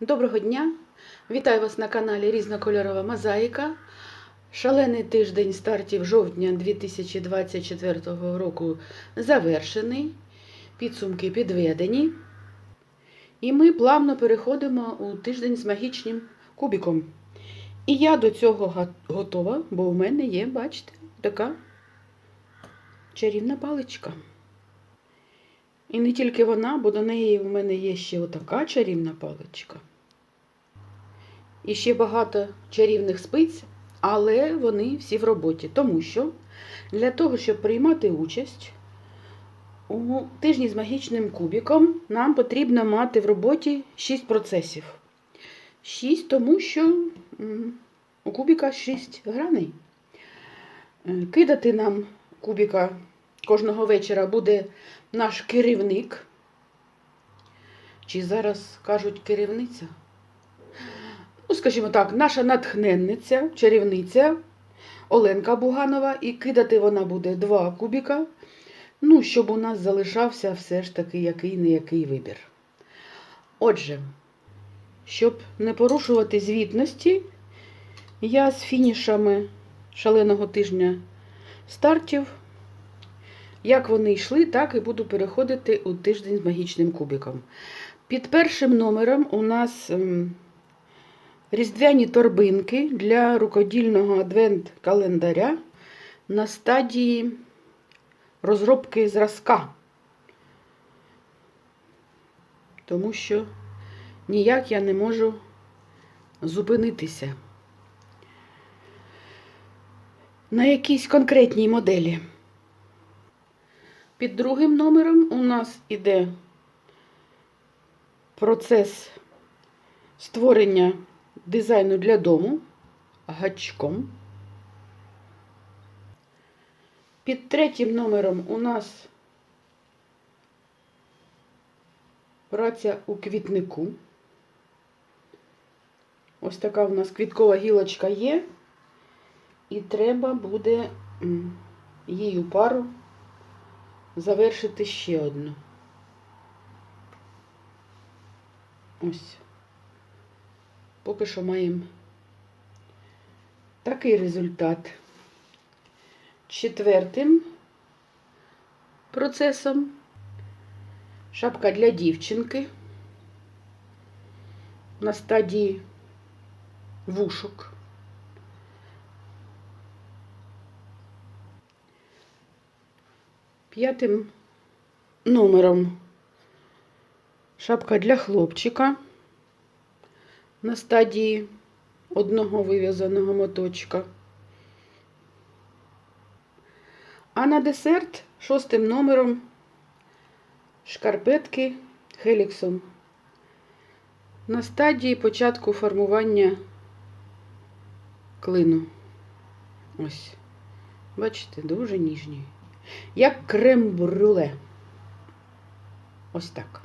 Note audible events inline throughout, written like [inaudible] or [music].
Доброго дня! Вітаю вас на каналі Різнокольорова Мозаїка. Шалений тиждень стартів жовтня 2024 року завершений. Підсумки підведені. І ми плавно переходимо у тиждень з магічним кубиком. І я до цього готова, бо в мене є, бачите, така чарівна паличка. І не тільки вона, бо до неї в мене є ще отака чарівна паличка. І ще багато чарівних спиць, але вони всі в роботі. Тому що для того, щоб приймати участь у тижні з магічним кубіком, нам потрібно мати в роботі 6 процесів. 6, тому що у кубіка 6 граней. Е, Кидати нам кубіка кожного вечора буде наш керівник. Чи зараз кажуть керівниця? Ну, скажімо так, наша натхненниця, чарівниця Оленка Буганова, і кидати вона буде два кубіка. Ну, щоб у нас залишався все ж таки який не який вибір. Отже, щоб не порушувати звітності, я з фінішами шаленого тижня стартів як вони йшли, так і буду переходити у тиждень з магічним кубиком. Під першим номером у нас ем, різдвяні торбинки для рукодільного адвент-календаря на стадії розробки зразка. Тому що ніяк я не можу зупинитися на якійсь конкретній моделі. Під другим номером у нас іде процес створення дизайну для дому гачком. Під третім номером у нас праця у квітнику. Ось така у нас квіткова гілочка є, і треба буде її пару завершити ще одну. Ось. Поки що маємо такий результат. Четвертим процесом шапка для дівчинки на стадії вушок. П'ятим номером шапка для хлопчика на стадії одного вив'язаного моточка. А на десерт шостим номером шкарпетки хеліксом на стадії початку формування клину. Ось. Бачите, дуже ніжні. Як крем-брюле. Ось так.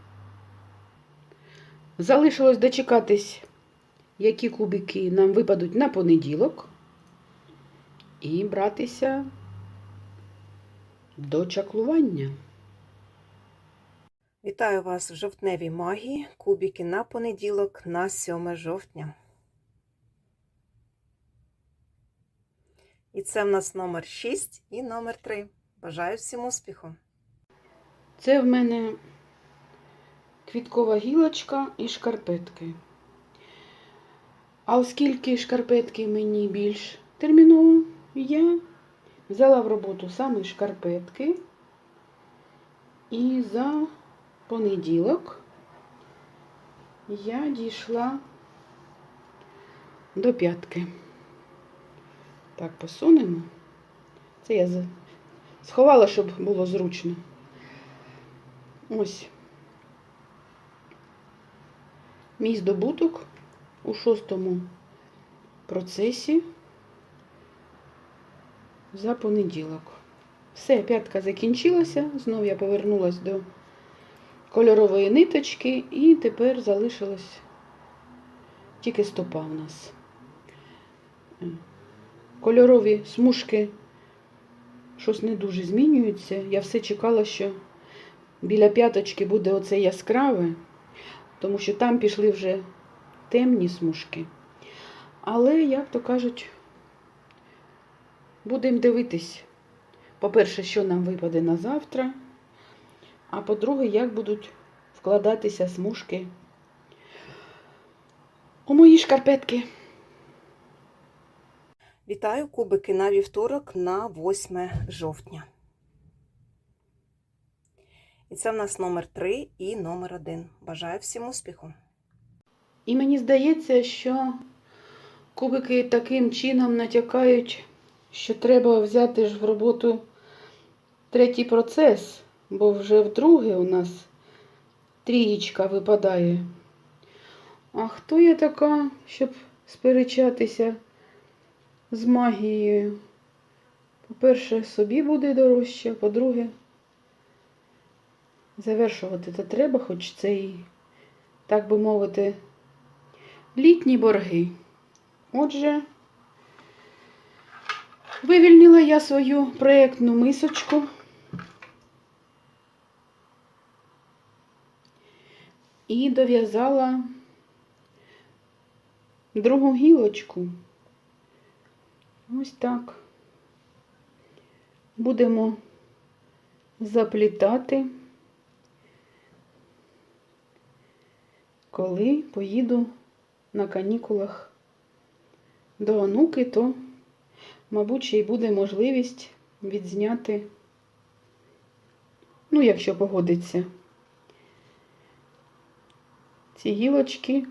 Залишилось дочекатись, які кубики нам випадуть на понеділок. І братися до чаклування. Вітаю вас в жовтневій магії. Кубики на понеділок на 7 жовтня. І це в нас номер 6 і номер 3. Бажаю всім успіху! Це в мене квіткова гілочка і шкарпетки. А оскільки шкарпетки мені більш терміново, я взяла в роботу саме шкарпетки. І за понеділок я дійшла до п'ятки. Так, посунемо. Це я сховала, щоб було зручно. Ось. Мій здобуток у шостому процесі за понеділок. Все, п'ятка закінчилася. Знов я повернулася до кольорової ниточки, і тепер залишилась тільки стопа у нас. Кольорові смужки щось не дуже змінюються. Я все чекала, що біля п'яточки буде оце яскраве, тому що там пішли вже темні смужки. Але, як то кажуть, будемо дивитись. По-перше, що нам випаде на завтра, а по-друге, як будуть вкладатися смужки у мої шкарпетки. Вітаю кубики на вівторок на 8 жовтня. І це в нас номер 3 і номер 1. Бажаю всім успіху! І мені здається, що кубики таким чином натякають, що треба взяти ж в роботу третій процес, бо вже вдруге у нас трієчка випадає. А хто я така, щоб сперечатися з магією? По-перше, собі буде дорожче, по-друге, завершувати то треба, хоч це і, так би мовити, літні борги. Отже, вивільнила я свою проєктну мисочку. І дов'язала другу гілочку. Ось так. Будемо заплітати, коли поїду на канікулах. До онуки, то, мабуть, ще й буде можливість відзняти, ну, якщо погодиться, ці гілочки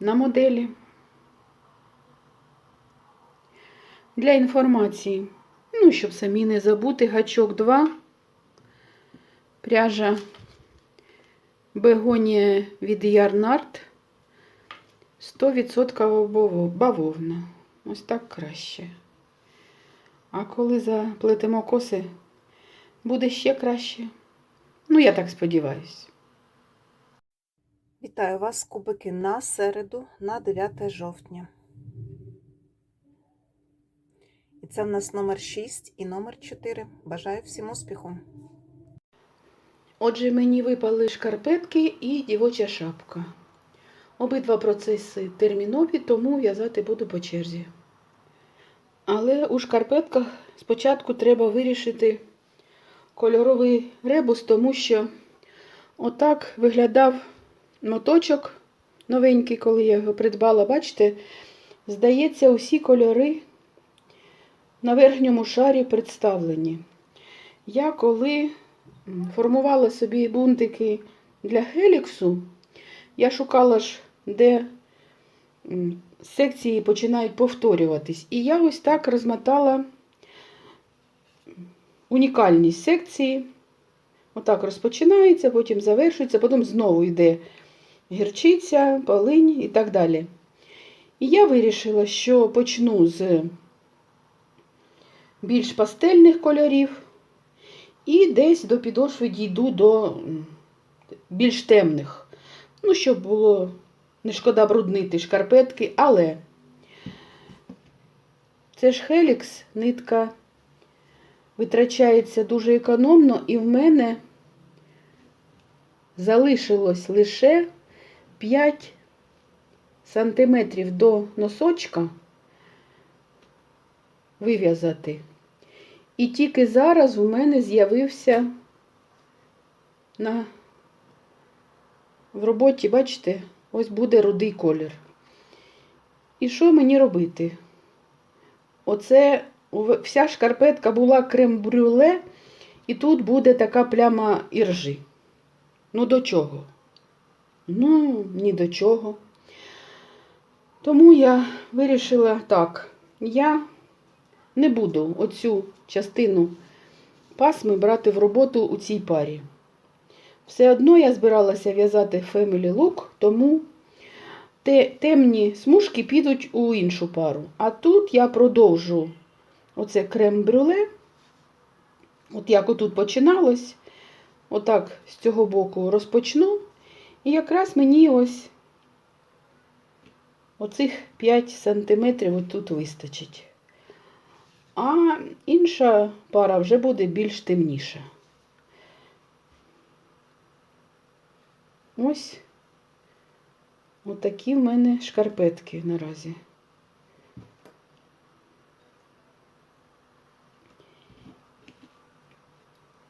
на моделі. Для інформації, ну, щоб самі не забути, гачок 2, пряжа бегонія від Ярнард 100% бавовна. Ось так краще. А коли заплетемо коси, буде ще краще. Ну, я так сподіваюсь. Вітаю вас, кубики, на середу, на 9 жовтня. І це в нас номер 6 і номер 4. Бажаю всім успіху! Отже, мені випали шкарпетки і дівоча шапка. Обидва процеси термінові, тому в'язати буду по черзі. Але у шкарпетках спочатку треба вирішити кольоровий ребус, тому що отак виглядав моточок новенький, коли я його придбала. Бачите, здається, усі кольори на верхньому шарі представлені. Я коли формувала собі бунтики для геліксу, я шукала ж, де секції починають повторюватись. І я ось так розмотала унікальність секції. Отак розпочинається, потім завершується, потім знову йде гірчиця, полинь і так далі. І я вирішила, що почну з більш пастельних кольорів і десь до підошви дійду до більш темних. Ну, щоб було не шкода бруднити шкарпетки, але це ж Хелікс, нитка витрачається дуже економно, і в мене залишилось лише 5 сантиметрів до носочка вив'язати. І тільки зараз у мене з'явився на в роботі, бачите, ось буде рудий колір. І що мені робити? Оце вся шкарпетка була крем-брюле, і тут буде така пляма іржи. Ну до чого? Ну, ні до чого. Тому я вирішила так, я не буду оцю частину пасми брати в роботу у цій парі. Все одно я збиралася в'язати Family Look, тому те, темні смужки підуть у іншу пару. А тут я продовжу оце крем-брюле. От як отут починалось, отак з цього боку розпочну. І якраз мені ось оцих 5 сантиметрів отут вистачить. А інша пара вже буде більш темніша. Ось Отакі в мене шкарпетки наразі.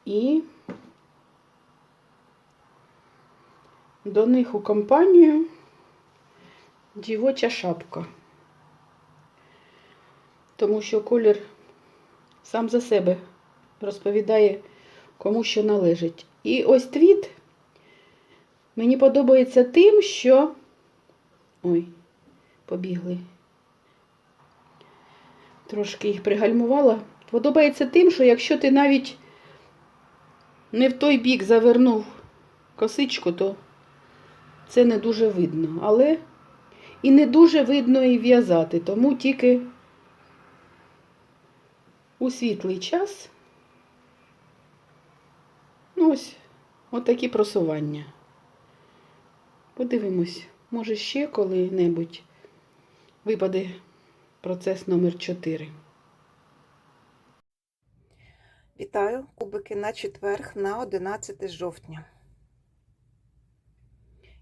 І до них у компанію дівоча шапка. Тому що колір сам за себе розповідає, кому що належить. І ось твіт мені подобається тим, що. Ой, побігли. Трошки їх пригальмувала. Подобається тим, що якщо ти навіть не в той бік завернув косичку, то це не дуже видно. Але і не дуже видно і в'язати, тому тільки у світлий час. Ну, ось, отакі просування. Подивимось, може ще коли-небудь випаде процес номер 4. Вітаю, кубики на четверг на 11 жовтня.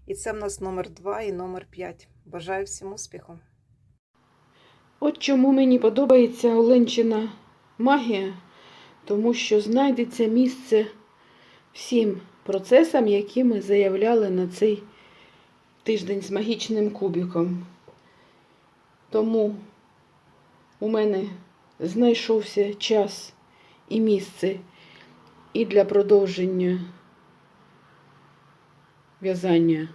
І це в нас номер 2 і номер 5. Бажаю всім успіху. От чому мені подобається Оленчина магія, тому що знайдеться місце всім процесам, які ми заявляли на цей тиждень з магічним кубиком. Тому у мене знайшовся час і місце і для продовження в'язання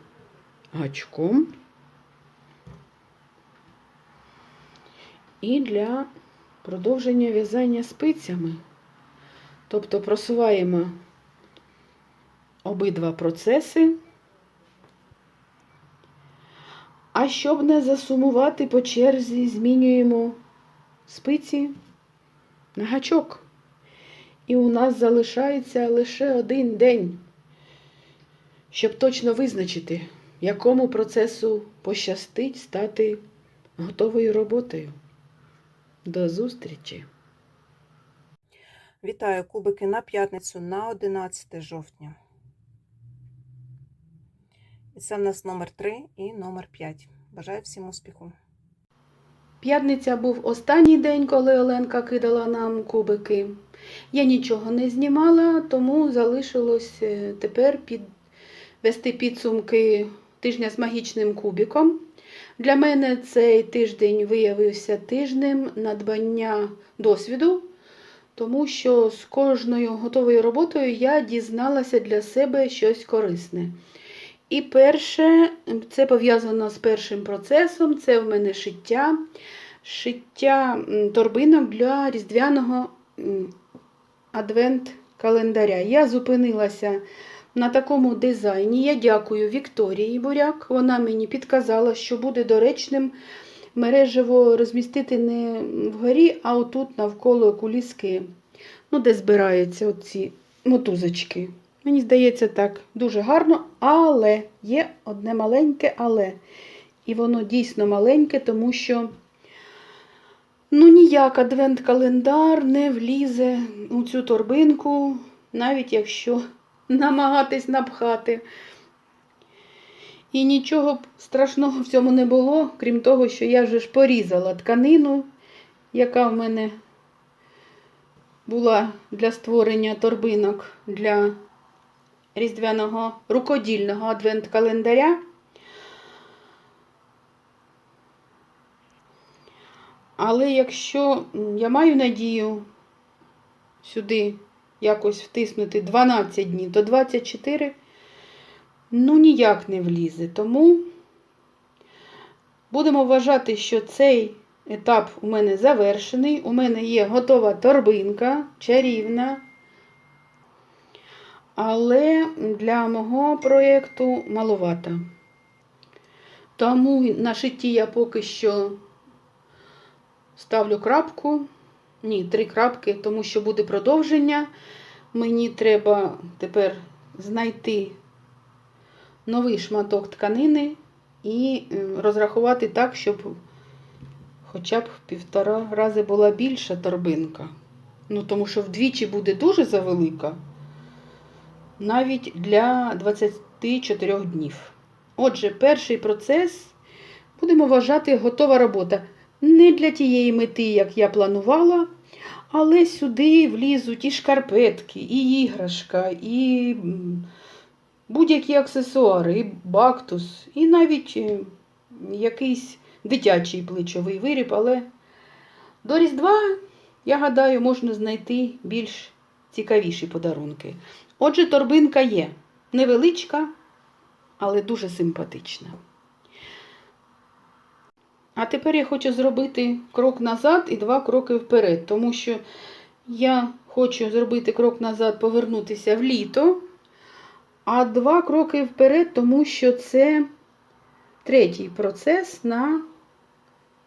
гачком. і для продовження в'язання спицями. Тобто просуваємо обидва процеси. А щоб не засумувати по черзі, змінюємо спиці на гачок. І у нас залишається лише один день, щоб точно визначити, якому процесу пощастить стати готовою роботою. До зустрічі! Вітаю, кубики на п'ятницю на 11 жовтня. Це в нас номер 3 і номер 5. Бажаю всім успіху. П'ятниця був останній день, коли Оленка кидала нам кубики. Я нічого не знімала, тому залишилось е, тепер підвести підсумки тижня з магічним кубиком. Для мене цей тиждень виявився тижнем надбання досвіду, тому що з кожною готовою роботою я дізналася для себе щось корисне. І перше, це пов'язано з першим процесом, це в мене шиття. Шиття торбинок для різдвяного адвент-календаря. Я зупинилася на такому дизайні. Я дякую Вікторії Буряк. Вона мені підказала, що буде доречним мережево розмістити не вгорі, а отут навколо куліски, ну, де збираються оці мотузочки. Мені здається, так дуже гарно, але є одне маленьке але. І воно дійсно маленьке, тому що ну, ніяк адвент-календар не влізе у цю торбинку, навіть якщо намагатись напхати. І нічого страшного в цьому не було, крім того, що я вже ж порізала тканину, яка в мене була для створення торбинок для різдвяного рукодільного адвент-календаря. Але якщо я маю надію сюди якось втиснути 12 днів, то 24 ну ніяк не влізе. Тому будемо вважати, що цей етап у мене завершений. У мене є готова торбинка, чарівна. Але для мого проєкту маловато. Тому на шитті я поки що ставлю крапку. Ні, три крапки, тому що буде продовження. Мені треба тепер знайти новий шматок тканини і е, розрахувати так, щоб хоча б в півтора рази була більша торбинка. Ну, тому що вдвічі буде дуже завелика, навіть для 24 днів. Отже, перший процес будемо вважати готова робота. Не для тієї мети, як я планувала, але сюди влізуть і шкарпетки, і іграшка, і будь-які аксесуари, і бактус, і навіть е, якийсь дитячий плечовий виріб, але до Різдва, я гадаю, можна знайти більш цікавіші подарунки. Отже, торбинка є невеличка, але дуже симпатична. А тепер я хочу зробити крок назад і два кроки вперед, тому що я хочу зробити крок назад, повернутися в літо, а два кроки вперед, тому що це третій процес на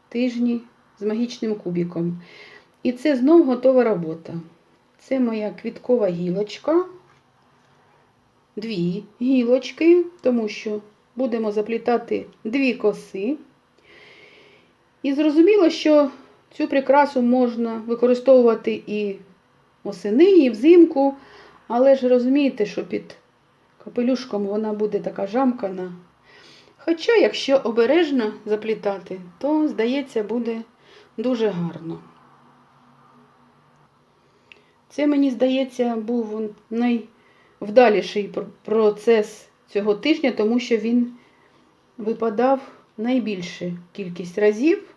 тижні з магічним кубіком. І це знов готова робота. Це моя квіткова гілочка. Дві гілочки, тому що будемо заплітати дві коси. І зрозуміло, що цю прикрасу можна використовувати і осени, і взимку, але ж розумієте, що під капелюшком вона буде така жамкана. Хоча, якщо обережно заплітати, то, здається, буде дуже гарно. Це, мені здається, був найвдаліший пр- процес цього тижня, тому що він випадав найбільшу кількість разів.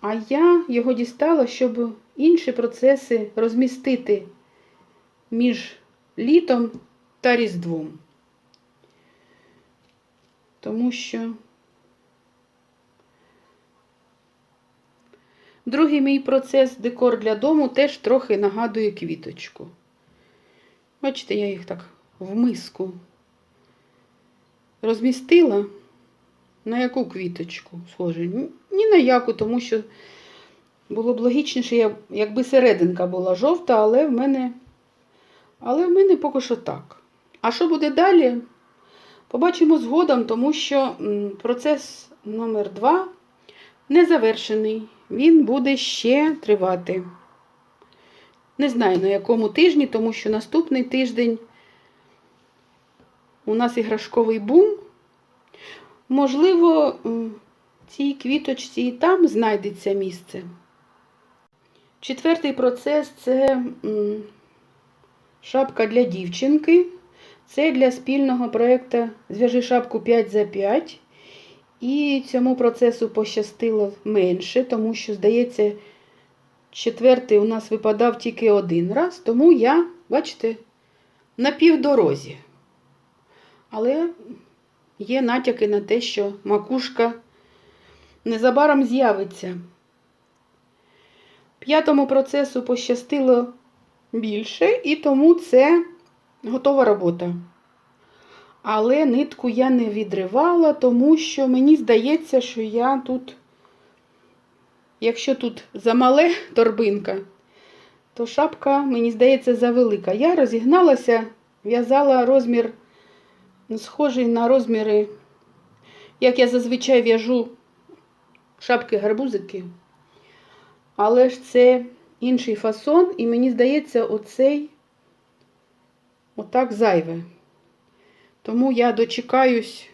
А я його дістала, щоб інші процеси розмістити між літом та Різдвом. Тому що другий мій процес декор для дому теж трохи нагадує квіточку. Бачите, я їх так в миску розмістила. На яку квіточку схоже? Ні- на яку, тому що було б логічніше, якби серединка була жовта, але в мене, але в мене поки що так. А що буде далі? Побачимо згодом, тому що процес номер 2 не завершений. Він буде ще тривати. Не знаю на якому тижні, тому що наступний тиждень у нас іграшковий бум. Можливо, цій квіточці і там знайдеться місце. Четвертий процес це шапка для дівчинки. Це для спільного проєкту Зв'яжи шапку 5 за 5. І цьому процесу пощастило менше, тому що, здається, четвертий у нас випадав тільки один раз, тому я, бачите, на півдорозі. Але є натяки на те, що макушка незабаром з'явиться. П'ятому процесу пощастило більше, і тому це готова робота. Але нитку я не відривала, тому що мені здається, що я тут, якщо тут замале торбинка, то шапка, мені здається, завелика. Я розігналася, в'язала розмір, схожий на розміри, як я зазвичай в'яжу шапки-гарбузики. Але ж це інший фасон, і мені здається, оцей отак зайве. Тому я дочекаюсь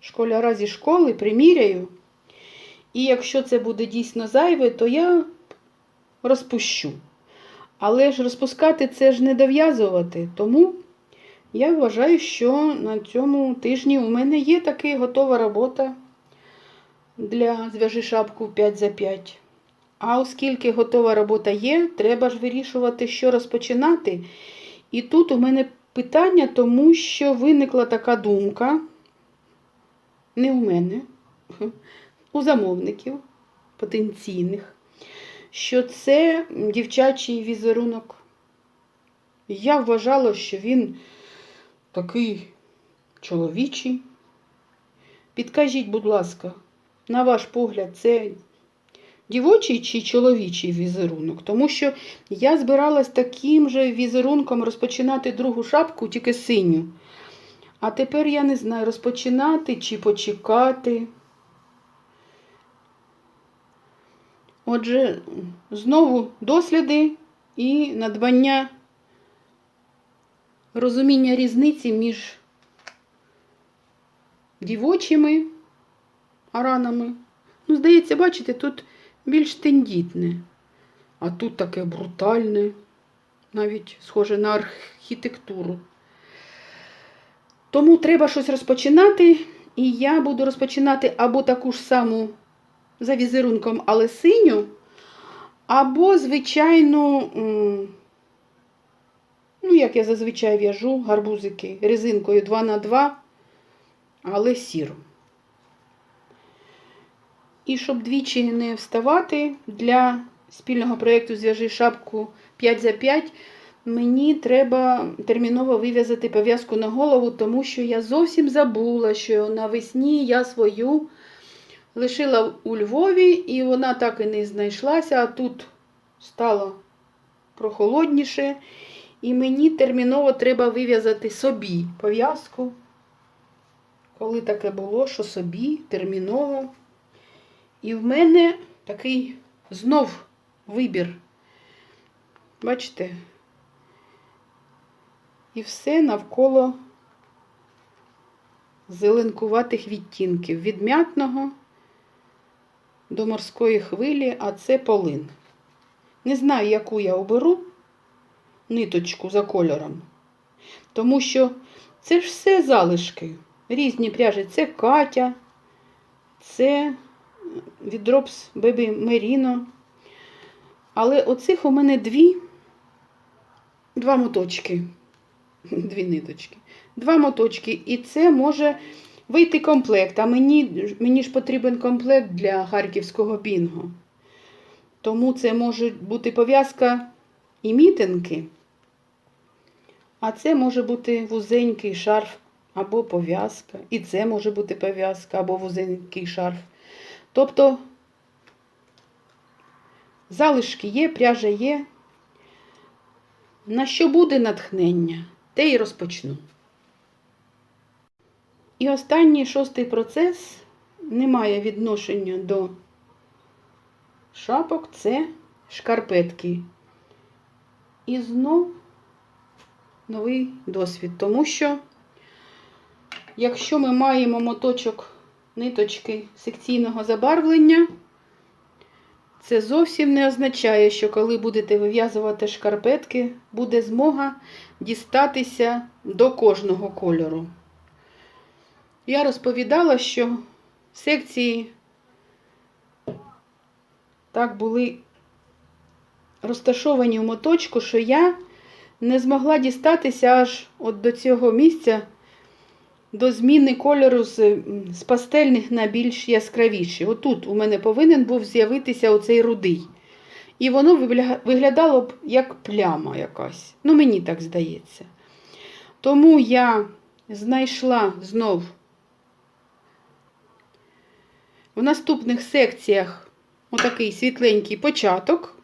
школяра зі школи, приміряю. І якщо це буде дійсно зайве, то я розпущу. Але ж розпускати це ж не дов'язувати. Тому я вважаю, що на цьому тижні у мене є така готова робота для зв'яжи шапку 5 за 5. А оскільки готова робота є, треба ж вирішувати, що розпочинати. І тут у мене питання, тому що виникла така думка, не у мене, у замовників потенційних, що це дівчачий візерунок. Я вважала, що він такий чоловічий. Підкажіть, будь ласка, на ваш погляд, це дівочий чи чоловічий візерунок? Тому що я збиралась таким же візерунком розпочинати другу шапку, тільки синю. А тепер я не знаю, розпочинати чи почекати. Отже, знову досліди і надбання розуміння різниці між дівочими аранами. Ну, здається, бачите, тут більш тендітне, а тут таке брутальне, навіть схоже на архітектуру. Тому треба щось розпочинати, і я буду розпочинати або таку ж саму за візерунком, але синю, або звичайну, ну, як я зазвичай в'яжу, гарбузики резинкою 2х2, але сіру. І щоб двічі не вставати для спільного проєкту Зв'яжи шапку 5 за 5, мені треба терміново вив'язати пов'язку на голову, тому що я зовсім забула, що навесні я свою лишила у Львові, і вона так і не знайшлася, а тут стало прохолодніше. І мені терміново треба вив'язати собі пов'язку. Коли таке було, що собі терміново. І в мене такий знов вибір. Бачите? І все навколо зеленкуватих відтінків. Від м'ятного до морської хвилі, а це полин. Не знаю, яку я оберу ниточку за кольором. Тому що це ж все залишки. Різні пряжі. Це Катя, це від Drops Baby Merino. Але оцих у мене дві, два моточки. [laughs] Дві ниточки. Два моточки. І це може вийти комплект. А мені, мені ж потрібен комплект для харківського бінго. Тому це може бути пов'язка і мітинки. А це може бути вузенький шарф або пов'язка. І це може бути пов'язка або вузенький шарф. Тобто залишки є, пряжа є. На що буде натхнення, те й розпочну. І останній шостий процес не має відношення до шапок, це шкарпетки. І знов новий досвід, тому що якщо ми маємо моточок ниточки секційного забарвлення, це зовсім не означає, що коли будете вив'язувати шкарпетки, буде змога дістатися до кожного кольору. Я розповідала, що секції так були розташовані в моточку, що я не змогла дістатися аж от до цього місця, до зміни кольору з, з пастельних на більш яскравіші. Отут у мене повинен був з'явитися оцей рудий. І воно виглядало б як пляма якась. Ну, мені так здається. Тому я знайшла знов в наступних секціях отакий світленький початок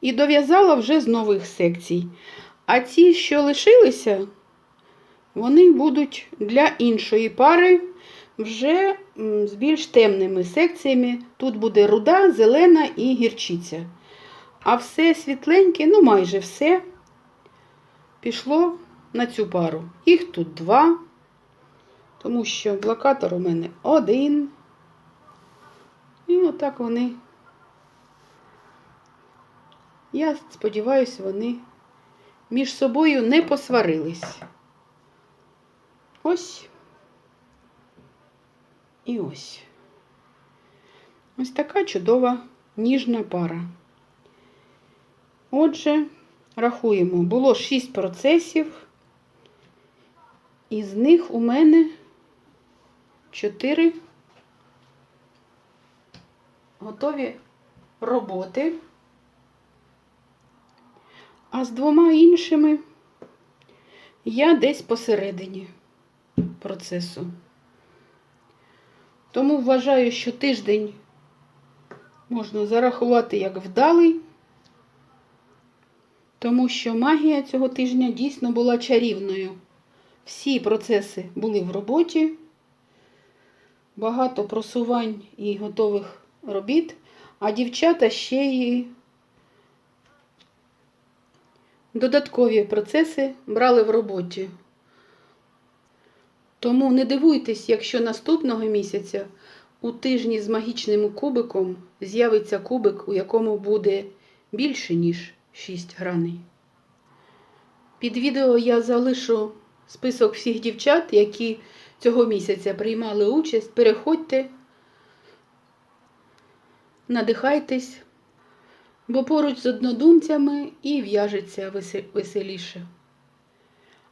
і дов'язала вже з нових секцій. А ті, що лишилися, вони будуть для іншої пари вже з більш темними секціями. Тут буде руда, зелена і гірчиця. А все світленьке, ну майже все, пішло на цю пару. Їх тут два, тому що блокатор у мене один. І отак вони. Я сподіваюся, вони між собою не посварились. Ось. І ось. Ось така чудова ніжна пара. Отже, рахуємо, було 6 процесів, із них у мене 4 готові роботи. А з двома іншими я десь посередині процесу. Тому вважаю, що тиждень можна зарахувати як вдалий, тому що магія цього тижня дійсно була чарівною. Всі процеси були в роботі, багато просувань і готових робіт, а дівчата ще й додаткові процеси брали в роботі. Тому не дивуйтесь, якщо наступного місяця у тижні з магічним кубиком з'явиться кубик, у якому буде більше, ніж 6 граней. Під відео я залишу список всіх дівчат, які цього місяця приймали участь. Переходьте, надихайтесь, бо поруч з однодумцями і в'яжеться веселіше.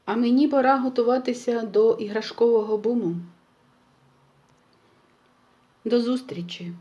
А мені пора готуватися до іграшкового буму. До зустрічі!